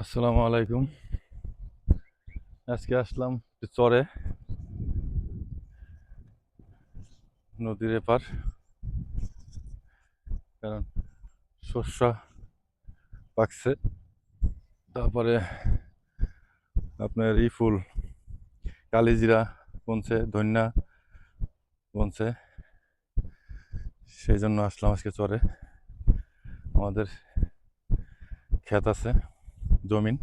আসসালামু আলাইকুম। আজকে আসলাম চরে, নদীর এপার। কারণ শস্য পাকছে। তারপরে আপনার ই ফুল কালিজিরা বনছে, ধন্যা বনছে। সেই জন্য আসলাম আজকে চরে। আমাদের ক্ষেত আছে। জমিন?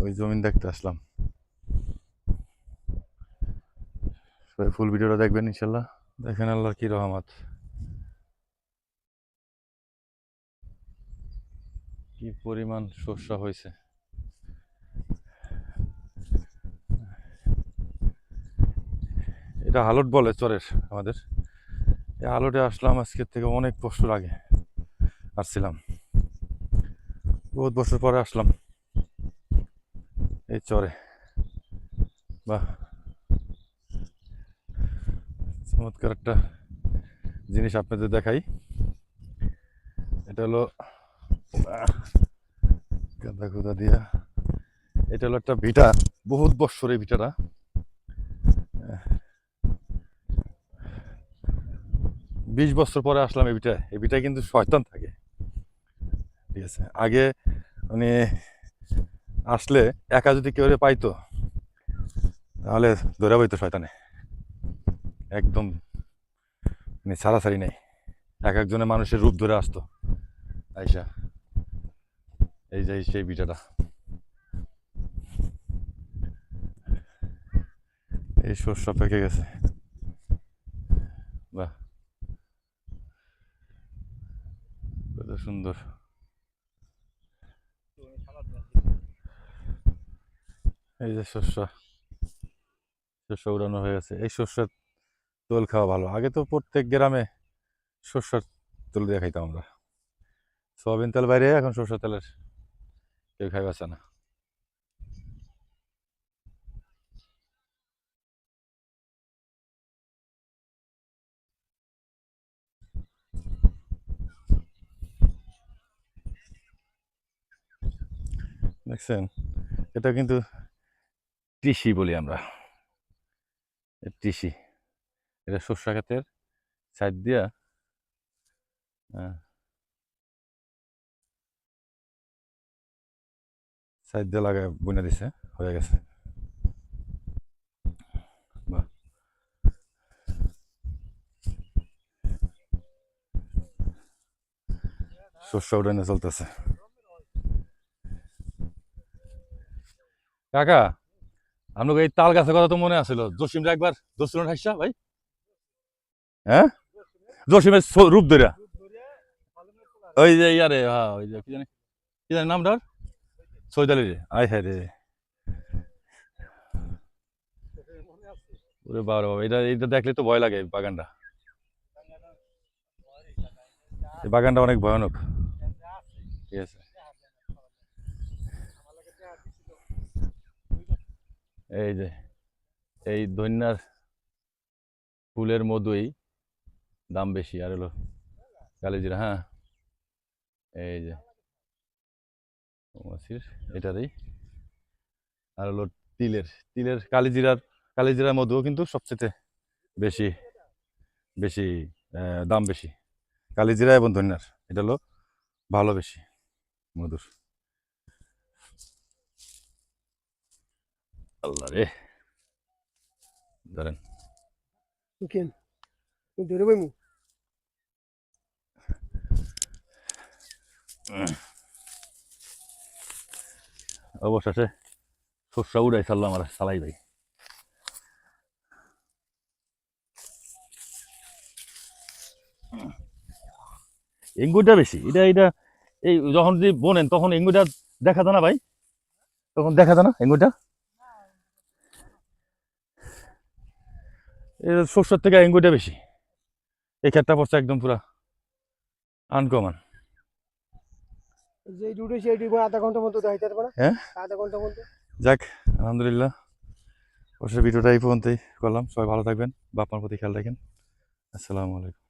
ওই জমিন দেখতে আসলাম। সবাই ফুল ভিডিওটা দেখবেন, ইনশাল্লাহ। দেখেন আল্লাহর কি রহমত। কি পরিমাণ শস্য হয়েছে। এটা হালট বলে চরের আমাদের। এই হালটে আসলাম আজকের থেকে অনেক বছর আগে। আসছিলাম। বহুত বছর পরে আসলাম। এই চরে। বাহ। চমৎকার একটা জিনিস আপনাদের দেখাই। এটা হলো গাদা খুদা দিয়া। এটা হলো একটা ভিটা। বহুত বছর এই ভিটাটা। বিশ বছর পরে আসলাম এই ভিটায়। এই ভিটায় কিন্তু শয়তান থাকে। আছে আগে উনি আসলে একা যদি কেউ পাইতো, তাহলে ধরে পাইতো শয়তানে। একদম মানে ছাড়াছাড়ি নেই। এক একজনের মানুষের রূপ ধরে আসতো। আইসা এই যে, সেই বিটাটা। এই শস্য পেকে গেছে। বাহ। সুন্দর। এই যে শস্য। শস্য উড়ানো হয়ে গেছে। এই শস্যের তোল খাওয়া ভালো। আগে তো প্রত্যেক গ্রামে শস্যের তোল দিয়ে খাইতাম আমরা। সোয়াবিন তেল বাইরে, এখন সর্ষের তেলের কেউ খাই বাসে না। দেখছেন? এটা কিন্তু কৃষি বলি আমরা। কৃষি। এটা শস্য খাতের সাইড দিয়া সাইড দিয়ে লাগায় বুনে দিছে, হয়ে গেছে। শস্য উঠানে চলতেছে। কাকা আপনাকে এই তাল গাছের কথা তো মনে আছিল। জসিমরা একবার জসিম ঠাইসা ভাই। হ্যাঁ? জসিমের রূপ ধরে ওই যে ইয়ারে হ্যাঁ ওই যে কি জানি কি জানি নামটা আলী রে, আয় হ্যাঁ রে। ওরে বাবা, এটা এটা দেখলে তো ভয় লাগে বাগানটা। বাগানটা অনেক ভয়ানক। ঠিক আছে। এই যে, এই ধন্যার ফুলের মধুই দাম বেশি, আর হলো কালিজিরা হ্যাঁ। এই যে এটারই। আর হলো তিলের তিলের কালিজিরার কালিজিরার মধুও কিন্তু সবচেয়ে বেশি বেশি দাম বেশি। কালিজিরা এবং ধন্যার এটা হলো ভালো বেশি মধুর। আল্লাহ রে ধরেন কেন ধরে বইমু অবশেষে শস্য উড়াই ছাড়লাম আর সালাই ভাই এঙ্গুইটা বেশি এটা এটা এই যখন যদি বোনেন তখন এঙ্গুইটা দেখা যায় না ভাই তখন দেখা যায় না এঙ্গুইটা এই শস্যের থেকে এঙ্গুটা বেশি। এই ক্ষেতটা পড়ছে একদম পুরা আনকমন যে রুটে সেই রুটে আধা ঘণ্টা মতো দেখাইতে পারবে হ্যাঁ? আধা ঘণ্টা মতো। যাক আলহামদুলিল্লাহ। অবশ্যই ভিডিওটা এই পর্যন্তই করলাম। সবাই ভালো থাকবেন। বাপমার প্রতি খেয়াল রাখেন। আসসালামু আলাইকুম।